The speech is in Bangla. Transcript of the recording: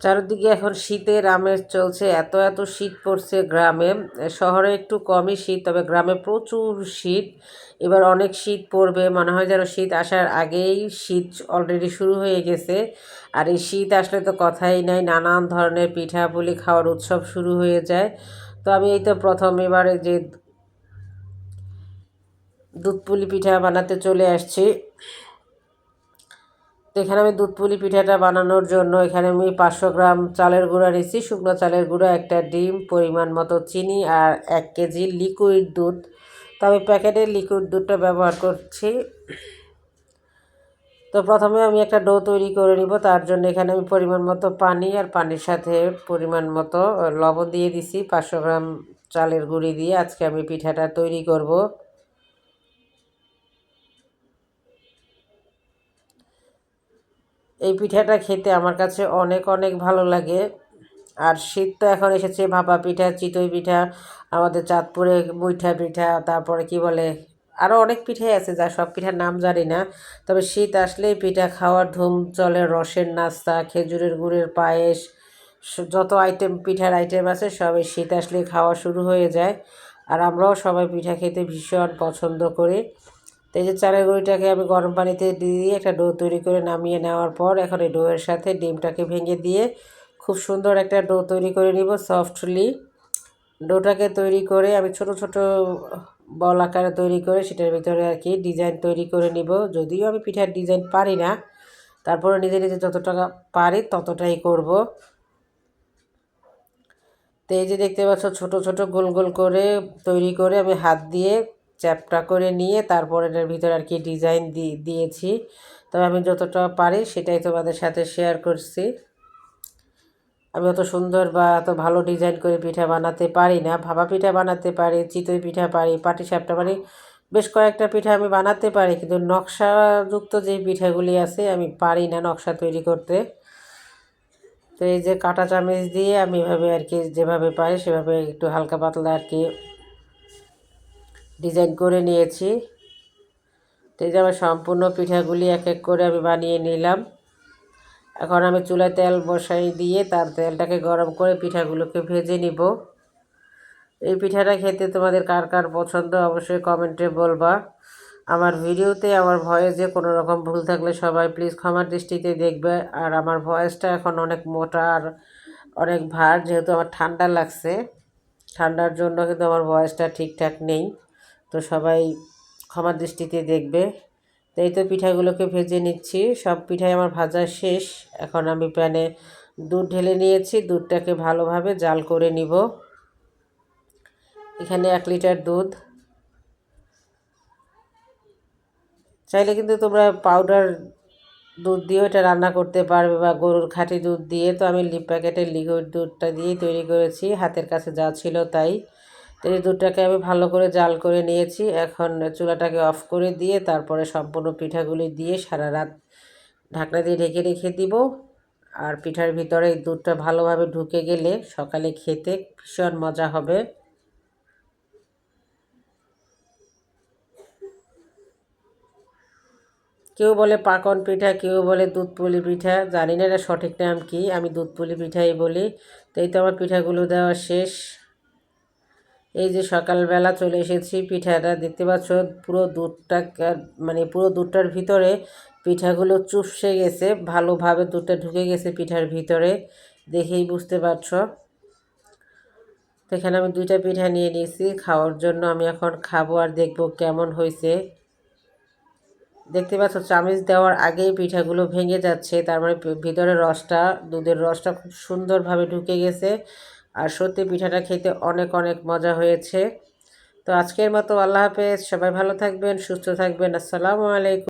চারিদিকে এখন শীতের আমেজ চলছে, এত এত শীত পড়ছে গ্রামে। শহরে একটু কমই শীত, তবে গ্রামে প্রচুর শীত। এবার অনেক শীত পড়বে, মনে হয় যেন শীত আসার আগেই শীত অলরেডি শুরু হয়ে গেছে। আর এই শীত আসলে তো কথাই নাই, নানান ধরনের পিঠাপুলি খাওয়ার উৎসব শুরু হয়ে যায়। তো আমি এই তো প্রথম এবারে যে দুধ পুলি পিঠা বানাতে চলে আসছি। তো এখানে আমি দুধ পুলি পিঠাটা বানানোর জন্য এখানে আমি পাঁচশো গ্রাম চালের গুঁড়া নিচ্ছি শুকনো চালের গুঁড়া, একটা ডিম, পরিমাণ মতো চিনি আর এক কেজি লিকুইড দুধ। তো আমি প্যাকেটের লিকুইড দুধটা ব্যবহার করছি। তো প্রথমে আমি একটা ডো তৈরি করে নিব। তার জন্য এখানে আমি পরিমাণ মতো পানি আর পানির সাথে পরিমাণ মতো লবণ দিয়ে দিছি। পাঁচশো গ্রাম চালের গুঁড়ি দিয়ে আজকে আমি পিঠাটা তৈরি করব। এই পিঠাটা খেতে আমার কাছে অনেক অনেক ভালো লাগে। আর শীত তো এখন এসেছে, ভাপা পিঠা, চিতই পিঠা, আমাদের চাঁদপুরে মুইঠা পিঠা, তারপরে কি বলে আরও অনেক পিঠাই আছে যা সব পিঠার নাম জানি না। তবে শীত আসলেই পিঠা খাওয়ার ধুম চলে রসের নাস্তা, খেজুরের গুড়ের পায়েস যত আইটেম পিঠার আইটেম আছে সবই শীত আসলেই খাওয়া শুরু হয়ে যায়। আর আমরাও সবাই পিঠা খেতে ভীষণ পছন্দ করি। তো এই যে চালের গুঁড়িটাকে আমি গরম পানিতে দিয়ে একটা ডো তৈরি করে নামিয়ে নেওয়ার পর এখন এই ডোয়ের সাথে ডিমটাকে ভেঙে দিয়ে খুব সুন্দর একটা ডো তৈরি করে নিব সফটলি। ডোটাকে তৈরি করে আমি ছোট ছোট বল আকারে তৈরি করে সেটার ভিতরে আর কি ডিজাইন তৈরি করে নিব। যদিও আমি পিঠার ডিজাইন পারি না তারপরে নিজে নিজে যতটা পারি ততটাই করব। তো এই যে দেখতে পাচ্ছ ছোট ছোট গোল গোল করে তৈরি করে আমি হাত দিয়ে চ্যাপটা করে নিয়ে তারপর এটার ভিতরে আর কি ডিজাইন দিয়েছি। তবে আমি যতটা পারি সেটাই তোমাদের সাথে শেয়ার করছি। আমি অত সুন্দর বা এত ভালো ডিজাইন করে পিঠা বানাতে পারি না। ভাবা পিঠা বানাতে পারি, চিতই পিঠা পারি, পাটি সাপটা পারি, বেশ কয়েকটা পিঠা আমি বানাতে পারি, কিন্তু নকশাযুক্ত যে পিঠাগুলি আছে আমি পারি না নকশা তৈরি করতে। তো এই যে কাটা চামচ দিয়ে আমি এভাবে আর কি যেভাবে পারি সেভাবে একটু হালকা পাতলা আর কি ডিজাইন করে নিয়েছি। তো এই যে আমার সম্পূর্ণ পিঠাগুলি এক এক করে আমি বানিয়ে নিলাম। এখন আমি চুলায় তেল বসাই দিয়ে তার তেলটাকে গরম করে পিঠাগুলোকে ভেজে নিব। এই পিঠাটা খেতে তোমাদের কার কার পছন্দ অবশ্যই কমেন্টে বলবা। আমার ভিডিওতে আমার ভয়েসে কোনো রকম ভুল থাকলে সবাই প্লিজ ক্ষমার দৃষ্টিতে দেখবে। আর আমার ভয়েসটা এখন অনেক মোটা আর অনেক ভার, যেহেতু আমার ঠান্ডা লাগছে। ঠান্ডার জন্য কিন্তু আমার ভয়েসটা ঠিকঠাক নেই। তো সবাই ক্ষমার দৃষ্টিতে দেখবে। তো এই তো পিঠাগুলোকে ভেজে নিচ্ছি। সব পিঠাই আমার ভাজা শেষ। এখন আমি প্যানে দুধ ঢেলে নিয়েছি। দুধটাকে ভালোভাবে জাল করে নিব। এখানে এক লিটার দুধ। চাইলে কিন্তু তোমরা পাউডার দুধ দিয়েও এটা রান্না করতে পারবে বা গরুর খাঁটি দুধ দিয়ে। তো আমি লিপ প্যাকেটের লিকুইড দুধটা দিয়েই তৈরি করেছি। হাতের কাছে যা ছিল তাই। তো এই দুধটাকে আমি ভালো করে জাল করে নিয়েছি। এখন চুলাটাকে অফ করে দিয়ে তারপরে সম্পূর্ণ পিঠাগুলি দিয়ে সারা রাত ঢাকনা দিয়ে ঢেকে রেখে দিব। আর পিঠার ভিতরে এই দুধটা ভালোভাবে ঢুকে গেলে সকালে খেতে ভীষণ মজা হবে। কেউ বলে পাকন পিঠা, কেউ বলে দুধ পুলি পিঠা, জানি না এটা সঠিক নাম কি। আমি দুধ পুলি পিঠাই বলি। তো এই তো আমার পিঠাগুলো দেওয়া শেষ। এই যে সকালবেলা চলে এসেছি পিঠাটা দেখতে পাচ্ছ, পুরো দুধটা মানে পুরো দুধটার ভিতরে পিঠাগুলো চুপসে গেছে, ভালোভাবে দুধটা ঢুকে গেছে পিঠার ভিতরে, দেখেই বুঝতে পারছ। এখানে আমি দুইটা পিঠা নিয়ে নিয়েছি, খাওয়ার জন্য আমি এখন খাব আর দেখব কেমন হয়েছে। দেখতে পাচ্ছ, চামিচ দেওয়ার আগেই পিঠাগুলো ভেঙে যাচ্ছে, তার মানে ভিতরে রসটা, দুধের রসটা খুব সুন্দরভাবে ঢুকে গেছে। আর সত্যি পিঠাটা খেতে অনেক অনেক মজা হয়েছে। তো আজকের মতো আল্লাহ হাফেজ। সবাই ভালো থাকবেন, সুস্থ থাকবেন। আসসালামু আলাইকুম।